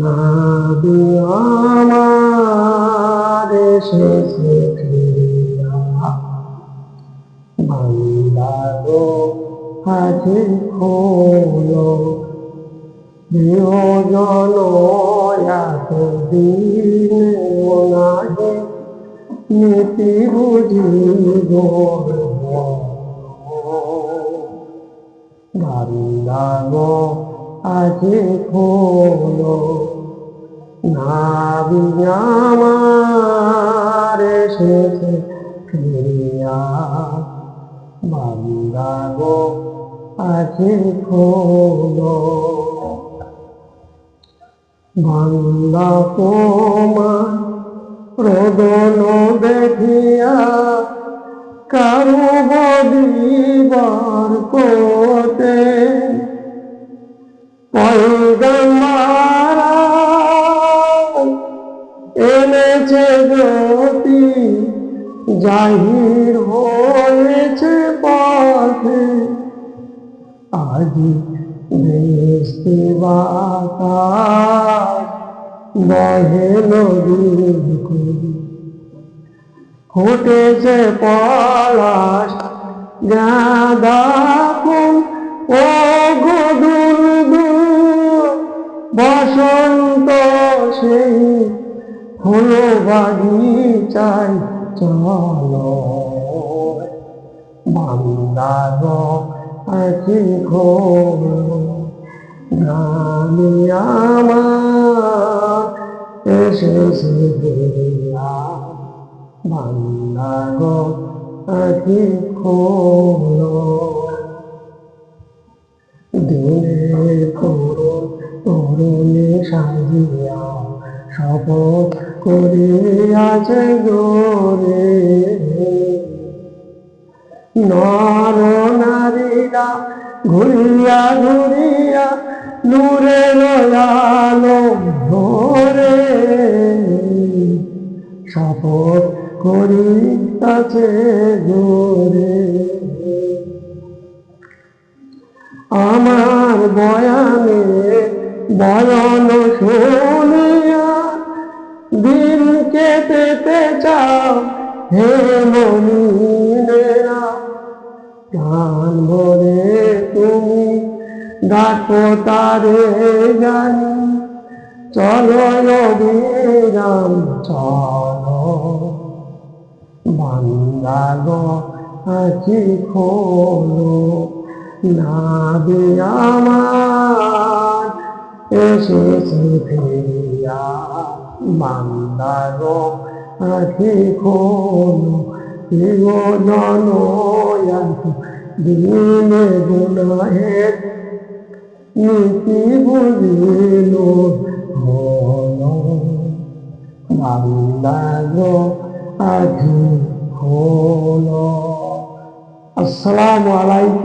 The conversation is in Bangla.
নাবি আমার এসেছে বান্দারো হাতে খোলো। প্রিয়জন এতদিন নাহি নীতি বুঝিব বান্দারো আজি খোলো। নাবিয়ামার এসেছে ফিরিয়া। বান্দাগো আজি খোলো। বান্দা তোমার রোদন দেখিয়া কারু বদিবার কোতে পয়গম্বরা এনেছে জ্যোতি জাহির হয়েছে পথে। আজি দেশে বহে ফুটেছে পলাশ গাঁদা বসন্ত সেই ফুল বাগিচায় চলো। বান্দার আছি খোলো গানি আমার এসেছে বান্দার আছি খোলো সাজিয়া শপথ করিয়াছে গোরে। নর নারীরা ঘুরিয়া ঘুরিয়া নূরে আলো ধরে শপথ করিয়াছে গোরে। আমার বয়ানে বয়ন শুনিয়া দিন কেটেতে চাও হে মনিরা গান ভরে তুমি ডাকো তারে জানি চলো অবিরাম চলো। বান্দাগো আছি খোলো। নাবি আমার এসেছে ফিরিয়া বান্দারো আখি খোলো জীবন দিনে গুণাহের নীতি বুঝিল বান্দারো আখি আসসালামু আলাইকুম।